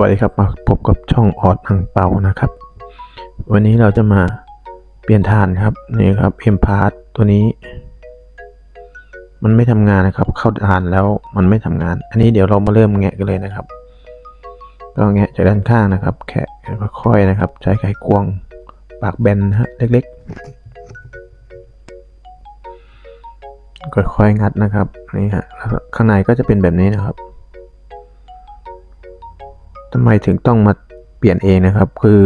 วัสดีครับมาพบกับช่องออดอังเปานะครับ วันนี้เราจะมาเปลี่ยนฐานครับนี่ครับเอ็มพาร์ตัวนี้ มันไม่ทำงานนะครับ เข้าฐานแล้วมันไม่ทำงาน อันนี้เดี๋ยวเรามาเริ่มแงะกันเลยนะครับ ก็แงะจากด้านข้างนะครับ แคะค่อยๆนะครับ ใช้ไขควงปากแบนนะฮะเล็กๆค่อยๆงัดนะครับนี่ฮะข้างในก็จะเป็นแบบนี้นะครับ ไมถึงต้องมาเปลี่ยนเองนะครับ คือ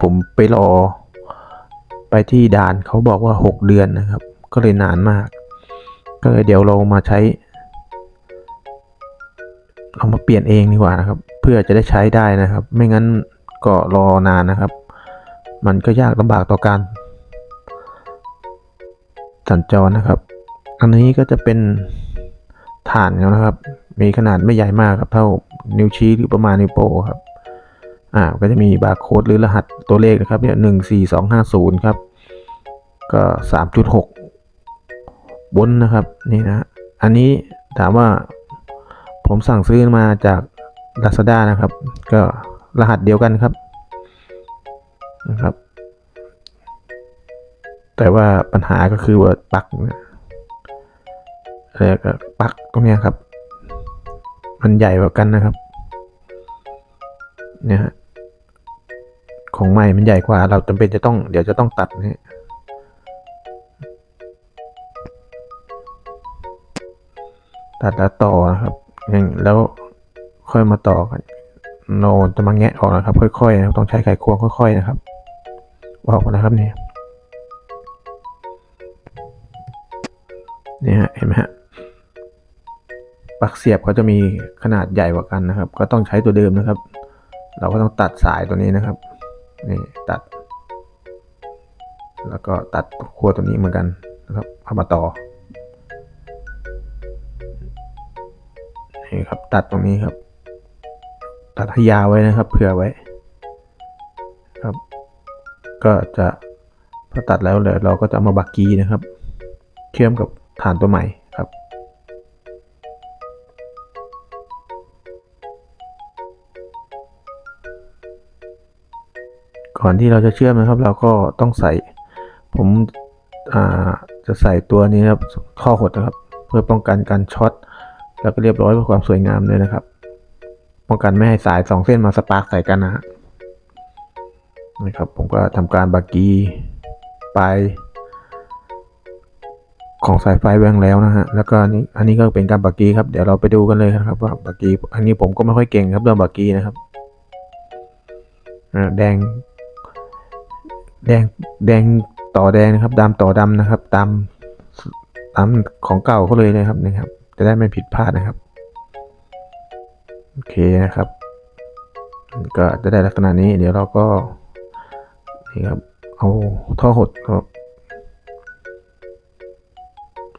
ผมไปรอ ไปที่ด่านเขาบอกว่า 6 เดือนนะครับ ก็เลยนานมาก ก็เลยเดี๋ยวเรามาใช้เอามาเปลี่ยนเองดีกว่านะครับ เพื่อจะได้ใช้ได้นะครับ ไม่งั้นก็รอนานนะครับ มันก็ยากลำบากต่อการสัญจรนะครับ อันนี้ก็จะเป็น ฐานนะครับ มีขนาดไม่ใหญ่มากครับเท่านิ้วชี้หรือประมาณนิ้วโป้งครับ อ่า ก็จะมีบาร์โค้ดหรือรหัสตัวเลขนะครับเนี่ยหนึ่งสี่สองห้าศูนย์ครับ ก็สามจุดหกบนนะครับนี่นะ อันนี้ถามว่าผมสั่งซื้อมาจาก Lazada นะครับ ก็รหัสเดียวกันครับนะครับ แต่ว่าปัญหาก็คือว่าปัก เนี่ยแล้วก็ปลั๊กตรงนี้ครับ มันใหญ่กว่ากันนะครับ เนี่ยฮะของใหม่มันใหญ่กว่า เราจำเป็นจะต้องเดี๋ยวจะต้องตัดนี่ตัดแล้วต่อนะครับอย่างแล้วค่อยมาต่อกันเราจะมาแงะออกนะครับ ค่อยๆนะครับต้องใช้ไขควงค่อย ๆ นะครับออกนะครับเนี่ยเนี่ยฮะเห็นไหมฮะ ปลั๊กเสียบเขาจะมีขนาดใหญ่กว่ากันนะครับ ก็ต้องใช้ตัวเดิมนะครับ เราก็ต้องตัดสายตัวนี้นะครับนี่ตัด แล้วก็ตัดขั้วตัวนี้เหมือนกันนะครับเอามาต่อนี่ครับตัดตรงนี้ครับ ตัดให้ยาวไว้นะครับ เผื่อไว้ ครับ ก็จะพอตัดแล้วเดี๋ยเราก็จะเอามาบักกีนะครับ เชื่อมกับฐานตัวใหม่ครับ ก่อนที่เราจะเชื่อมนะครับ เราก็ต้องใส่ ผมจะใส่ตัวนี้นครับข้อหดนะครับ เพื่อป้องกันการช็อตแล้วก็เรียบร้อยเพื่อความสวยงามเลยนะครับ ป้องกันไม่ให้สายสองเส้นมาสปาร์กใส่กันนะฮะนะครับผมก็ทำการบากีปลายของสายไฟแวงแล้วนะฮะ แล้วก็นี่อันนี้ก็เป็นการบากีครับ เดี๋ยวเราไปดูกันเลยครับว่าบากีอันนี้ผมก็ไม่ค่อยเก่งครับเรื่องบากีนะครับ แดง แดงแดงต่อแดงนะครับดำต่อดำนะครับ ตามตามของเก่าเขาเลยนะครับนะครับ จะได้ไม่ผิดพลาดนะครับโอเคนะครับ ก็จะได้ลักษณะนี้ เดี๋ยวเราก็นี่ครับเอาท่อหดครับ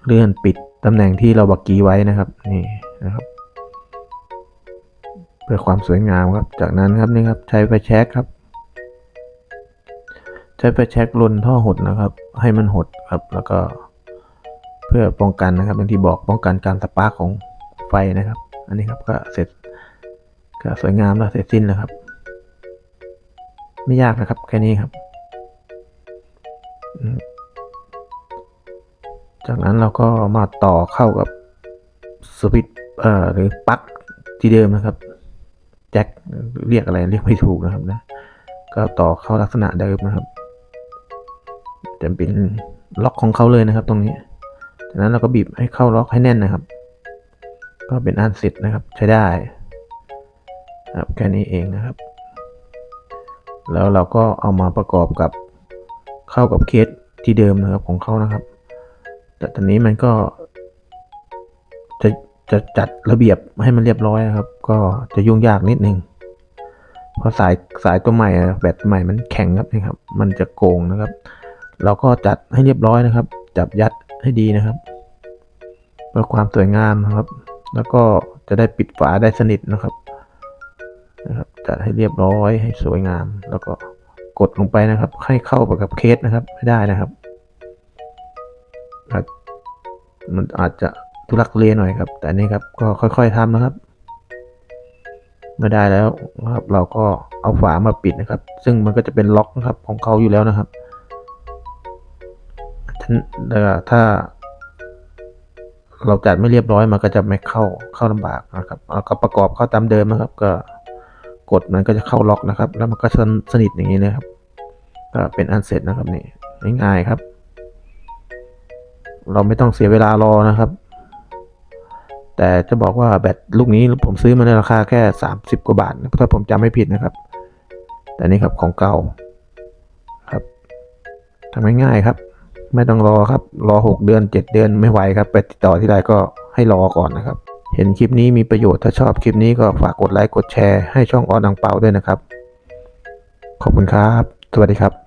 เลื่อนปิดตำแหน่งที่เราบักกี้ไว้นะครับ นี่นะครับ เพื่อความสวยงามครับ จากนั้นครับนี่ครับใช้ไฟแช็กครับ ใช้ไฟแช็กลนท่อหดนะครับ ให้มันหดครับ แล้วก็เพื่อป้องกันนะครับอย่างที่บอกป้องกันการสปาร์กของไฟนะครับ อันนี้ครับก็เสร็จก็สวยงามแล้วเสร็จสิ้นแล้วครับ ไม่ยากนะครับแค่นี้ครับ จากนั้นเราก็มาต่อเข้ากับสวิตเอ่อหรือปลั๊กที่เดิมนะครับแจ็คเรียกอะไรเรียกไม่ถูกนะครับนะก็ต่อเข้าลักษณะเดิมนะครับ จะเป็นล็อกของเขาเลยนะครับ ตรงนี้จากนั้นเราก็บีบให้เข้าล็อกให้แน่นนะครับ ก็เป็นอันเสร็จนะครับใช้ได้ครับแค่นี้เองนะครับ แล้วเราก็เอามาประกอบกับเข้ากับเคสที่เดิมนะครับของเขานะครับ แต่ตอนนี้มันก็จะจะจัดระเบียบให้มันเรียบร้อยนะครับ ก็จะยุ่งยากนิดนึงเพราะสายสายตัวใหม่แบตใหม่มันแข็งครับนี่ครับ มันจะโกงนะครับ เราก็จัดให้เรียบร้อยนะครับ จับยัดให้ดีนะครับเพื่อความสวยงามนะครับ แล้วก็จะได้ปิดฝาได้สนิทนะครับนะครับ จัดให้เรียบร้อยให้สวยงาม แล้วก็กดลงไปนะครับ ให้เข้าไปกับเคสนะครับไม่ได้นะครับอาจมันอาจจะทุลักทุเลหน่อยครับ แต่นี่ครับก็ค่อยๆทำนะครับเมื่อได้แล้วนะครับ เราก็เอาฝามาปิดนะครับ ซึ่งมันก็จะเป็นล็อกนะครับของเขาอยู่แล้วนะครับ ถ้า เราจัดไม่เรียบร้อยมันก็จะไม่เข้าเข้าลำบากนะครับแล้วก็ประกอบเข้าตามเดิมนะครับ ก็กดมันก็จะเข้าล็อกนะครับ แล้วมันก็สนสนิทอย่างนี้นะครับ ก็เป็นอันเสร็จนะครับนี่ง่ายๆครับ เราไม่ต้องเสียเวลารอนะครับ แต่จะบอกว่าแบตลูกนี้ผมซื้อมาในราคาแค่ 30 กว่าบาทถ้าผมจำไม่ผิดนะครับ แต่นี่ครับของเก่าครับทำง่ายๆครับ ไม่ต้องรอครับ รอ 6 เดือน 7 เดือนไม่ไหวครับ ไปติดต่อที่ใดก็ให้รอก่อนนะครับ เห็นคลิปนี้มีประโยชน์ถ้าชอบคลิปนี้ก็ฝากกดไลค์กดแชร์ให้ช่องออนังเปาด้วยนะครับ ขอบคุณครับ สวัสดีครับ